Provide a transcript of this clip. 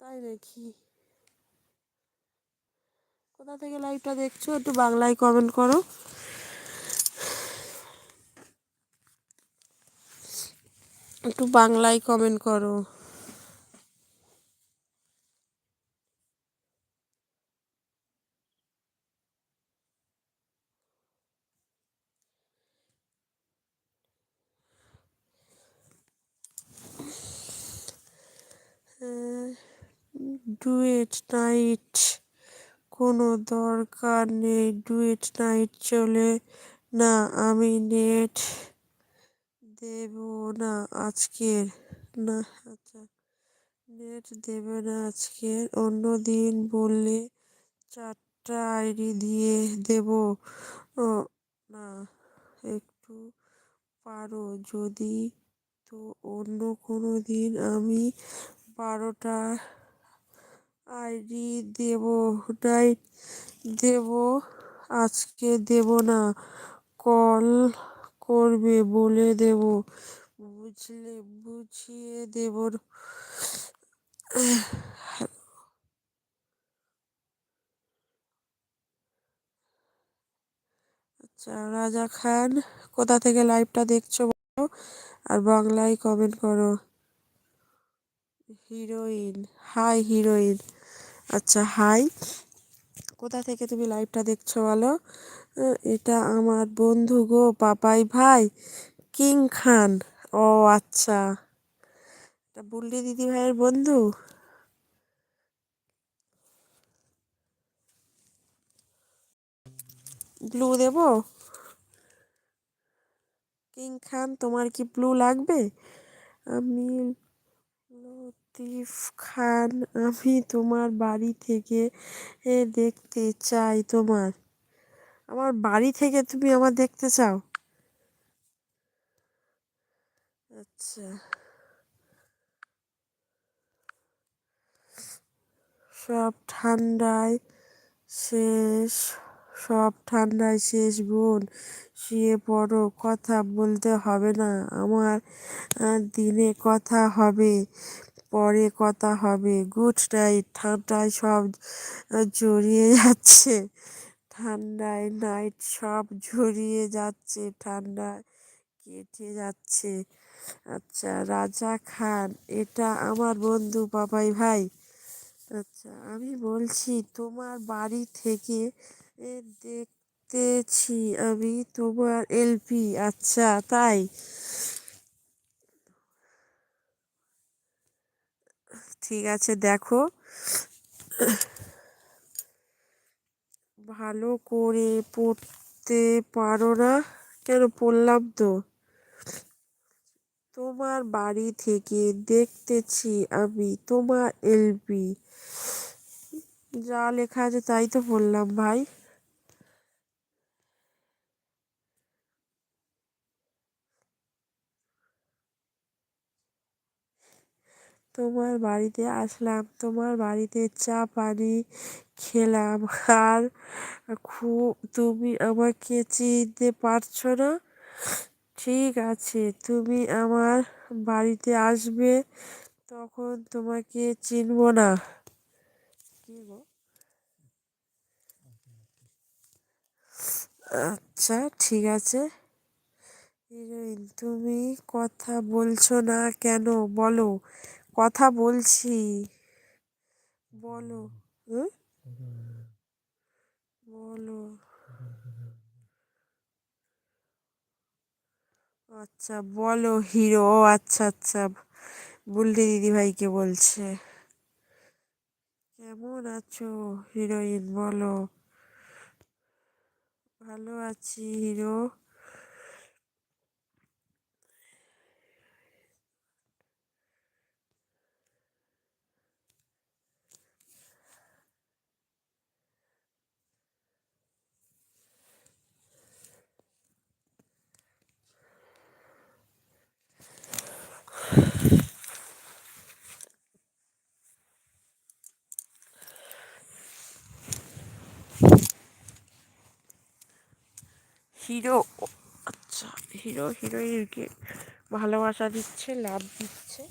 তাই দেখি। কোথা থেকে লাইভটা দেখছ? একটু বাংলায় কমেন্ট করো। একটু বাংলায় কমেন্ট করো। Duet night. কোনো দরকার নেই, ডুয়েট নাইট চলে। না, আমি নেট দেব না আজকের। না আচ্ছা নেট দেবে না আজকের। অন্য দিন বললে চারটা আইডি দিয়ে দেব। না, একটু পারো। যদি তো অন্য কোনো দিন আমি বারোটা আইডি দেব নাইট দেব, আজকে দেব না, কল করবে বলে দেব, বুঝলে, বুঝিয়ে দেব। আচ্ছা রাজা খান, কোথা থেকে লাইভটা দেখছ বলো? আর বাংলায় কমেন্ট করো। Heroine, hi heroine. আচ্ছা হাই। কোথা থেকে তুমি লাইভটা দেখছ বলো? এটা আমার বন্ধু গো, পাপাই ভাই, কিং খান। ও আচ্ছা। এটা বুল্লি দিদি ভাইয়ের বন্ধু? ব্লু দেব? কিং খান, তোমার কি ব্লু লাগবে? আমি লতিফ খান, আমি তোমার বাড়ি থেকে, এ, দেখতে চাই তোমার। আমার বাড়ি থেকে তুমি আমার দেখতে চাও? আচ্ছা। সব ঠান্ডায় শেষ সব ঠান্ডায় শেষ বোন, শুয়ে পড়ো, কথা বলতে হবে না, আমার দিনে কথা হবে, পরে কথা হবে, গুড নাইট, ঠান্ডায় সব জড়িয়ে যাচ্ছে, ঠান্ডায় নাইট সব জড়িয়ে যাচ্ছে, ঠান্ডায় কেটে যাচ্ছে আচ্ছা রাজা খান, এটা আমার বন্ধু বাবাই ভাই আচ্ছা আমি বলছি, তোমার বাড়ি থেকে দেখতেছি আমি তোমার এলপি আচ্ছা তাই। ঠিক আছে, দেখো। ভালো করে পড়তে পারো না? কেন পড়লাম তো? তোমার বাড়ি থেকে দেখতেছি আমি তোমার এলপি। যা লেখা আছে তাই তো বললাম ভাই। তোমার বাড়িতে আসলাম। তোমার বাড়িতে চা পানি খেলাম। আর খুব তুমি আমাকে চিনতে পারছ না? ঠিক আছে, তুমি আমার বাড়িতে আসবে, তখন তোমাকে চিনব না। আচ্ছা ঠিক আছে। হিরোইন, তুমি কথা বলছো না কেন? বলো। কথা বলছি। বলো। বলো। আচ্ছা বলো হিরো। ও আচ্ছা আচ্ছা। বুল্লি দিদি ভাইকে বলছে। কেমন আছো হিরোইন? বলো। ভালো আছি হিরো। হিরো আচ্ছা হিরো হিরোইনকে ভালোবাসা দিচ্ছে লাভ দিচ্ছে।